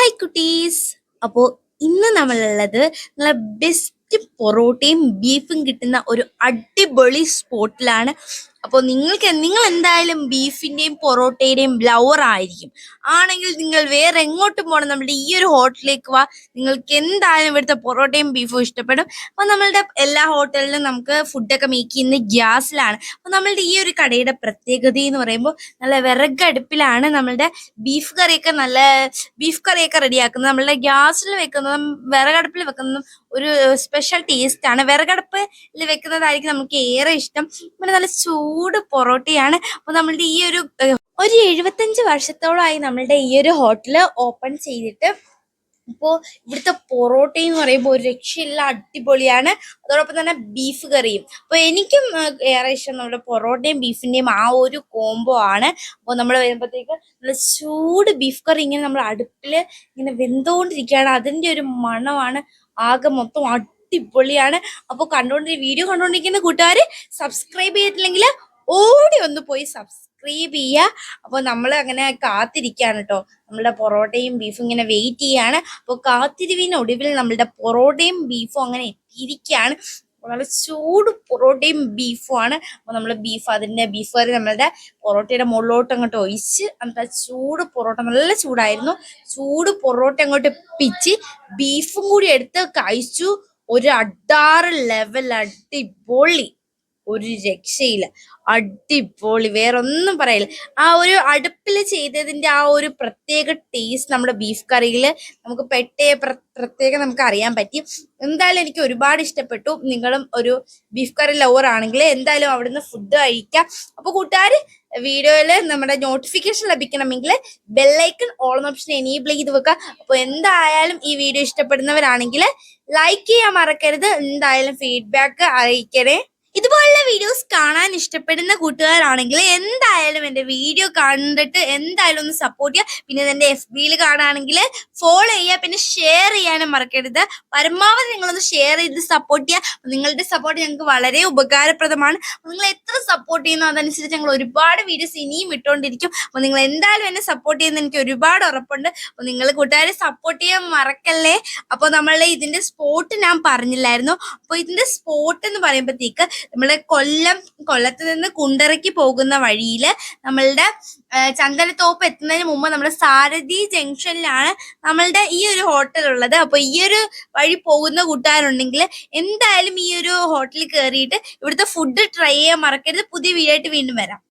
Hi കുട്ടീസ്. അപ്പോൾ ഇന്ന് നമ്മളുള്ളത് നല്ല ബെസ്റ്റ് പൊറോട്ടയും ബീഫും കിട്ടുന്ന ഒരു അടിപൊളി സ്പോട്ടിലാണ് അപ്പോൾ നിങ്ങൾക്ക് നിങ്ങൾ എന്തായാലും ബീഫിന്റെയും പൊറോട്ടയുടെയും ലവർ ആയിരിക്കും. ആണെങ്കിൽ നിങ്ങൾ വേറെ എങ്ങോട്ടും പോകണം നമ്മുടെ ഈ ഒരു ഹോട്ടലിലേക്ക് വാ. നിങ്ങൾക്ക് എന്തായാലും ഇവിടുത്തെ പൊറോട്ടയും ബീഫും ഇഷ്ടപ്പെടും. അപ്പോൾ നമ്മളുടെ എല്ലാ ഹോട്ടലിലും നമുക്ക് ഫുഡൊക്കെ മേക്ക് ചെയ്യുന്നത് ഗ്യാസിലാണ്. അപ്പോൾ നമ്മളുടെ ഈ ഒരു കടയുടെ പ്രത്യേകത എന്ന് പറയുമ്പോൾ നല്ല വിറകടുപ്പിലാണ് നമ്മളുടെ ബീഫ് കറിയൊക്കെ നല്ല ബീഫ് കറിയൊക്കെ റെഡിയാക്കുന്നത്. നമ്മളുടെ ഗ്യാസിൽ വെക്കുന്നതും വിറകടുപ്പിൽ വെക്കുന്നതും ഒരു സ്പെഷ്യൽ ടേസ്റ്റ് ആണ്. വിറകടുപ്പിൽ വെക്കുന്നതായിരിക്കും നമുക്ക് ഏറെ ഇഷ്ടം. പിന്നെ നല്ല ചൂട് പൊറോട്ടയാണ്. അപ്പോൾ നമ്മളുടെ ഈ ഒരു ഒരു എഴുപത്തഞ്ച് വർഷത്തോളമായി നമ്മളുടെ ഈ ഒരു ഹോട്ടൽ ഓപ്പൺ ചെയ്തിട്ട് ഇപ്പോൾ ഇവിടുത്തെ പൊറോട്ട എന്ന് പറയുമ്പോൾ ഒരു രക്ഷയില്ല അടിപൊളിയാണ്. അതോടൊപ്പം തന്നെ ബീഫ് കറിയും. അപ്പോൾ എനിക്കും ഏറെ ഇഷ്ടം നമ്മുടെ പൊറോട്ടയും ബീഫിന്റെയും ആ ഒരു കോംബോ ആണ്. അപ്പോൾ നമ്മൾ വരുമ്പോഴത്തേക്ക് നല്ല ചൂട് ബീഫ് കറി ഇങ്ങനെ നമ്മൾ അടുപ്പിൽ ഇങ്ങനെ വെന്തുകൊണ്ടിരിക്കുകയാണ് അതിന്റെ ഒരു മണമാണ് ആകെ മൊത്തം അടിപൊളിയാണ്. അപ്പോൾ കണ്ടുകൊണ്ട് വീഡിയോ കണ്ടുകൊണ്ടിരിക്കുന്ന കൂട്ടുകാർ സബ്സ്ക്രൈബ് ചെയ്തിട്ടില്ലെങ്കിൽ ഓടി ഒന്ന് പോയി സബ്സ്ക്രൈബ് ചെയ്യുക അപ്പോൾ നമ്മൾ അങ്ങനെ കാത്തിരിക്കുകയാണ് കേട്ടോ നമ്മളുടെ പൊറോട്ടയും ബീഫും ഇങ്ങനെ വെയിറ്റ് ചെയ്യാണ്. അപ്പോൾ കാത്തിരിവിനൊടുവിൽ നമ്മളുടെ പൊറോട്ടയും ബീഫും അങ്ങനെ എത്തിയിരിക്കുകയാണ് നല്ല ചൂട് പൊറോട്ടയും ബീഫും ആണ്. അപ്പോൾ നമ്മൾ ബീഫ് അതിന്റെ ബീഫ് കറി നമ്മളുടെ പൊറോട്ടയുടെ മുകളിലോട്ട് അങ്ങോട്ട് ഒഴിച്ച് എന്നിട്ട് ചൂട് പൊറോട്ട നല്ല ചൂടായിരുന്നു. ചൂട് പൊറോട്ട അങ്ങോട്ട് പിച്ച്. ബീഫും കൂടി എടുത്ത് കഴിച്ചു. ഒരു അഡാറ് ലെവൽ അടിപൊളി. ഒരു രക്ഷയില്ല. അടിപൊളി. വേറെ ഒന്നും പറയില്ല. ആ ഒരു അടുപ്പിൽ ചെയ്തതിന്റെ ആ ഒരു പ്രത്യേക ടേസ്റ്റ് നമ്മുടെ ബീഫ് കറിയിൽ നമുക്ക് പെട്ടേ പ്ര- പ്രത്യേകം നമുക്ക് അറിയാൻ പറ്റി. എന്തായാലും എനിക്ക് ഒരുപാട് ഇഷ്ടപ്പെട്ടു. നിങ്ങളും ഒരു ബീഫ് കറി ലവർ ആണെങ്കിൽ എന്തായാലും അവിടുന്ന് ഫുഡ് കഴിക്കാം. അപ്പോൾ കൂട്ടുകാർ വീഡിയോയിൽ നമ്മുടെ നോട്ടിഫിക്കേഷൻ ലഭിക്കണമെങ്കിൽ ബെല്ലൈക്കൺ ഓൺ ഓപ്ഷൻ എനേബിൾ ചെയ്ത് വെക്കുക. അപ്പോൾ എന്തായാലും ഈ വീഡിയോ ഇഷ്ടപ്പെടുന്നവരാണെങ്കിൽ ലൈക്ക് ചെയ്യാൻ മറക്കരുത്. എന്തായാലും ഫീഡ്ബാക്ക് അറിയിക്കണേ ഇതുപോലുള്ള വീഡിയോസ് കാണാൻ ഇഷ്ടപ്പെടുന്ന കൂട്ടുകാരാണെങ്കിൽ എന്തായാലും എന്റെ വീഡിയോ കണ്ടിട്ട് എന്തായാലും ഒന്ന് സപ്പോർട്ട് ചെയ്യുക. പിന്നെ എന്റെ എഫ് ബിയിൽ കാണുകയാണെങ്കിൽ ഫോളോ ചെയ്യുക. പിന്നെ ഷെയർ ചെയ്യാനും മറക്കരുത്. പരമാവധി നിങ്ങളൊന്ന് ഷെയർ ചെയ്ത് സപ്പോർട്ട് ചെയ്യുക. നിങ്ങളുടെ സപ്പോർട്ട് ഞങ്ങൾക്ക് വളരെ ഉപകാരപ്രദമാണ്. നിങ്ങൾ എത്ര സപ്പോർട്ട് ചെയ്യുന്നു അതനുസരിച്ച് ഞങ്ങൾ ഒരുപാട് വീഡിയോസ് ഇനിയും ഇട്ടുകൊണ്ടിരിക്കും. അപ്പോൾ നിങ്ങൾ എന്തായാലും എന്നെ സപ്പോർട്ട് ചെയ്യുന്ന എനിക്ക് ഒരുപാട് ഉറപ്പുണ്ട്. അപ്പോൾ നിങ്ങൾ കൂട്ടുകാരെ സപ്പോർട്ട് ചെയ്യാൻ മറക്കല്ലേ? അപ്പോൾ നമ്മളുടെ ഇതിന്റെ സ്പോട്ട് ഞാൻ പറഞ്ഞില്ലായിരുന്നു. അപ്പോൾ ഇതിന്റെ സ്പോട്ട് എന്ന് പറയുമ്പോഴത്തേക്ക് നമ്മളെ കൊല്ലം കൊല്ലത്ത് നിന്ന് കുണ്ടറയ്ക്ക് പോകുന്ന വഴിയിൽ നമ്മളുടെ ചന്ദനത്തോപ്പ് എത്തുന്നതിന് മുമ്പ് നമ്മുടെ സാരഥി ജംഗ്ഷനിലാണ് നമ്മളുടെ ഈ ഒരു ഹോട്ടൽ ഉള്ളത്. അപ്പൊ ഈ ഒരു വഴി പോകുന്ന കൂട്ടുകാരുണ്ടെങ്കിൽ എന്തായാലും ഈ ഒരു ഹോട്ടലിൽ കയറിയിട്ട് ഇവിടുത്തെ ഫുഡ് ട്രൈ ചെയ്യാൻ മറക്കരുത്. പുതിയ വീഡിയോ ആയിട്ട് വീണ്ടും വരാം.